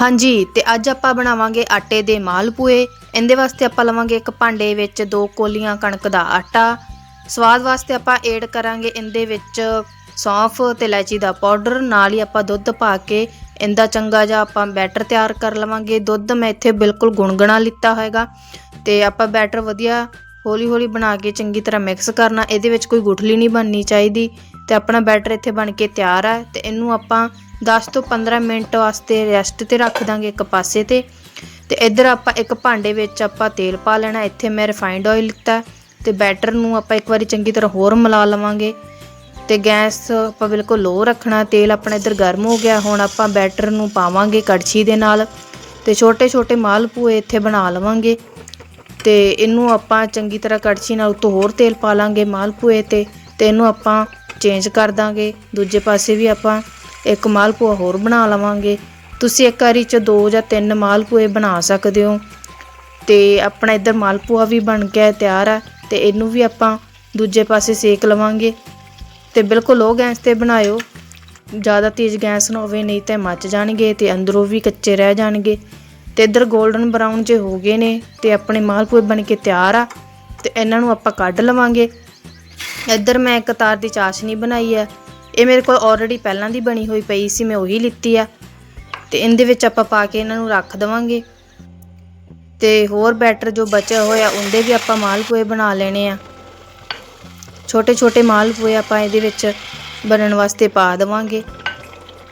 ਹਾਂਜੀ, ਤੇ ਅੱਜ ਆਪਾਂ ਬਣਾਵਾਂਗੇ ਆਟੇ ਦੇ ਮਾਲਪੂਏ ਇਹਦੇ ਵਾਸਤੇ ਆਪਾਂ ਲਵਾਂਗੇ ਇੱਕ ਭਾਂਡੇ ਵਿੱਚ ਦੋ ਕੋਲੀਆਂ ਕਣਕ ਦਾ ਆਟਾ। ਸਵਾਦ ਵਾਸਤੇ ਆਪਾਂ ਐਡ ਕਰਾਂਗੇ ਇਹਦੇ ਵਿੱਚ ਸੌਂਫ ਤੇ ਇਲਾਇਚੀ ਦਾ ਪਾਊਡਰ ਨਾਲ ਹੀ ਆਪਾਂ ਦੁੱਧ ਪਾ ਕੇ ਇਹਦਾ ਚੰਗਾ ਜਿਹਾ ਆਪਾਂ ਬੈਟਰ ਤਿਆਰ ਕਰ ਲਵਾਂਗੇ। ਦੁੱਧ ਮੈਂ ਇੱਥੇ ਬਿਲਕੁਲ ਗੁਣਗੁਣਾ ਲਿੱਤਾ ਹੋਏਗਾ। ਤੇ ਆਪਾਂ ਬੈਟਰ ਵਧੀਆ ਹੌਲੀ ਹੌਲੀ ਬਣਾ ਕੇ ਚੰਗੀ ਤਰ੍ਹਾਂ ਮਿਕਸ ਕਰਨਾ, ਇਹਦੇ ਵਿੱਚ ਕੋਈ ਗੁਠਲੀ ਨਹੀਂ ਬਣਨੀ ਚਾਹੀਦੀ ਤੇ ਆਪਣਾ ਬੈਟਰ ਇੱਥੇ ਬਣ ਕੇ ਤਿਆਰ ਹੈ ਤੇ ਇਹਨੂੰ ਆਪਾਂ 10 ਤੋਂ 15 ਮਿੰਟ ਵਾਸਤੇ ਰੈਸਟ ਤੇ ਰੱਖ ਦਾਂਗੇ ਇੱਕ ਪਾਸੇ ਤੇ ਤੇ ਇੱਧਰ ਆਪਾਂ ਇੱਕ ਭਾਂਡੇ ਵਿੱਚ ਆਪਾਂ ਤੇਲ ਪਾ ਲੈਣਾ, ਇੱਥੇ ਮੈਂ ਰਿਫਾਈਨਡ ਆਇਲ ਲਿੱਤਾ ਤੇ ਬੈਟਰ ਨੂੰ ਆਪਾਂ ਇੱਕ ਵਾਰੀ ਚੰਗੀ ਤਰ੍ਹਾਂ ਹੋਰ ਮਿਲਾ ਲਵਾਂਗੇ ਤੇ ਗੈਸ ਆਪਾਂ ਬਿਲਕੁਲ ਲੋ ਰੱਖਣਾ, ਤੇਲ ਆਪਣਾ ਇੱਧਰ ਗਰਮ ਹੋ ਗਿਆ, ਹੁਣ ਆਪਾਂ ਬੈਟਰ ਨੂੰ ਪਾਵਾਂਗੇ ਕੜਛੀ ਦੇ ਨਾਲ ਤੇ ਛੋਟੇ ਛੋਟੇ ਮਾਲਪੂਏ ਇੱਥੇ ਬਣਾ ਲਵਾਂਗੇ। ਤੇ ਇਹਨੂੰ ਆਪਾਂ ਚੰਗੀ ਤਰ੍ਹਾਂ ਕੜਛੀ ਨਾਲ ਉੱਤੋਂ ਹੋਰ ਤੇਲ ਪਾ ਲਾਂਗੇ ਮਾਲਪੂਏ ਤੇ ਤੇ ਇਹਨੂੰ ਆਪਾਂ ਚੇਂਜ ਕਰ ਦਾਂਗੇ। ਦੂਜੇ ਪਾਸੇ ਵੀ ਆਪਾਂ ਇੱਕ ਮਾਲਪੂਆ ਹੋਰ ਬਣਾ ਲਵਾਂਗੇ। ਤੁਸੀਂ ਇੱਕ ਵਾਰੀ ਚ ਦੋ ਜਾਂ ਤਿੰਨ ਮਾਲਪੂਏ ਬਣਾ ਸਕਦੇ ਹੋ। ਤੇ ਆਪਣਾ ਇੱਧਰ ਮਾਲਪੂਆ ਵੀ ਬਣ ਗਿਆ ਤਿਆਰ ਹੈ ਤੇ ਇਹਨੂੰ ਵੀ ਆਪਾਂ ਦੂਜੇ ਪਾਸੇ ਸੇਕ ਲਵਾਂਗੇ। ਤੇ ਬਿਲਕੁਲ ਲੋ ਗੈਸ ਤੇ ਬਣਾਇਓ। ਜ਼ਿਆਦਾ ਤੇਜ਼ ਗੈਸ ਨਾ ਹੋਵੇ, ਨਹੀਂ ਤੇ ਮੱਚ ਜਾਣਗੇ ਤੇ ਅੰਦਰੋਂ ਵੀ ਕੱਚੇ ਰਹਿ ਜਾਣਗੇ। ਤੇ ਇੱਧਰ 골ਡਨ ਬਰਾਊਨ ਜੇ ਹੋ ਗਏ ਨੇ ਤੇ ਆਪਣੇ ਮਾਲਪੂਏ ਬਣ ਕੇ ਤਿਆਰ ਆ, ਤੇ ਇਹਨਾਂ ਨੂੰ ਆਪਾਂ ਕੱਢ ਲਵਾਂਗੇ। ਇੱਧਰ ਮੈਂ ਇੱਕ ਤਾਰ ਦੀ ਚਾਸ਼ਨੀ ਬਣਾਈ ਹੈ ਇਹ ਮੇਰੇ ਕੋਲ ਆਲਰੇਡੀ ਪਹਿਲਾਂ ਦੀ ਬਣੀ ਹੋਈ ਪਈ ਸੀ, ਮੈਂ ਉਹੀ ਲਿੱਤੀ ਆ। ਤੇ ਇਹਦੇ ਵਿੱਚ ਆਪਾਂ ਪਾ ਕੇ ਇਹਨਾਂ ਨੂੰ ਰੱਖ ਦਵਾਂਗੇ। ਤੇ ਹੋਰ ਬੈਟਰ ਜੋ ਬਚਿਆ ਹੋਇਆ, ਉਹਦੇ ਵੀ ਆਪਾਂ ਮਾਲਪੂਏ ਬਣਾ ਲੈਣੇ ਆ। ਛੋਟੇ ਛੋਟੇ ਮਾਲਪੂਏ ਆਪਾਂ ਇਹਦੇ ਵਿੱਚ ਬਣਨ ਵਾਸਤੇ ਪਾ ਦੇਵਾਂਗੇ।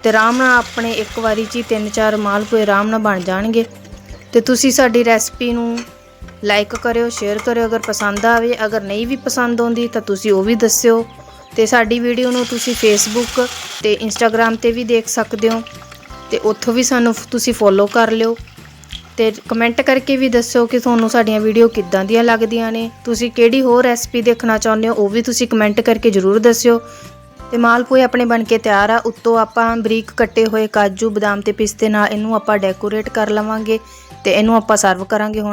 ਤੇ ਆਰਾਮ ਨਾਲ ਆਪਣੇ ਇੱਕ ਵਾਰੀ 'ਚ ਹੀ ਤਿੰਨ ਚਾਰ ਮਾਲਪੂਏ ਆਰਾਮ ਨਾਲ ਬਣ ਜਾਣਗੇ। ਤੇ ਤੁਸੀਂ ਸਾਡੀ ਰੈਸਪੀ ਨੂੰ ਲਾਈਕ ਕਰਿਓ ਸ਼ੇਅਰ ਕਰਿਓ। ਅਗਰ ਪਸੰਦ ਆਵੇ, ਅਗਰ ਨਹੀਂ ਵੀ ਪਸੰਦ ਆਉਂਦੀ, ਤਾਂ ਤੁਸੀਂ ਉਹ ਵੀ ਦੱਸਿਓ। ਤੇ ਸਾਡੀ ਵੀਡੀਓ ਨੂੰ ਤੁਸੀਂ ਫੇਸਬੁੱਕ ਤੇ ਇੰਸਟਾਗ੍ਰam ਤੇ ਵੀ ਦੇਖ ਸਕਦੇ ਹੋ। ਤੇ ਉੱਥੋਂ ਵੀ ਸਾਨੂੰ ਤੁਸੀਂ ਫੋਲੋ ਕਰ ਲਿਓ। ਤੇ ਕਮੈਂਟ ਕਰਕੇ ਵੀ ਦੱਸਿਓ ਕਿ ਤੁਹਾਨੂੰ ਸਾਡੀਆਂ ਵੀਡੀਓ ਕਿੱਦਾਂ ਦੀਆਂ ਲੱਗਦੀਆਂ ਨੇ। ਤੁਸੀਂ ਕਿਹੜੀ ਹੋਰ ਰੈਸਪੀ ਦੇਖਣਾ ਚਾਹੁੰਦੇ ਹੋ, ਉਹ ਵੀ ਤੁਸੀਂ ਕਮੈਂਟ ਕਰਕੇ ਜ਼ਰੂਰ ਦੱਸਿਓ। ਤੇ ਮਾਲਪੂਏ ਆਪਣੇ ਬਣ ਕੇ ਤਿਆਰ ਆ। ਉੱਤੋਂ ਆਪਾਂ ਬਰੀਕ ਕੱਟੇ ਹੋਏ ਕਾਜੂ, ਬਦਾਮ ਤੇ ਪਿਸਤੇ ਨਾਲ ਇਹਨੂੰ ਆਪਾਂ ਡੈਕੋਰੇਟ ਕਰ ਲਵਾਂਗੇ ਤੇ ਇਹਨੂੰ ਆਪਾਂ ਸਰਵ ਕਰਾਂਗੇ ਹੁਣ।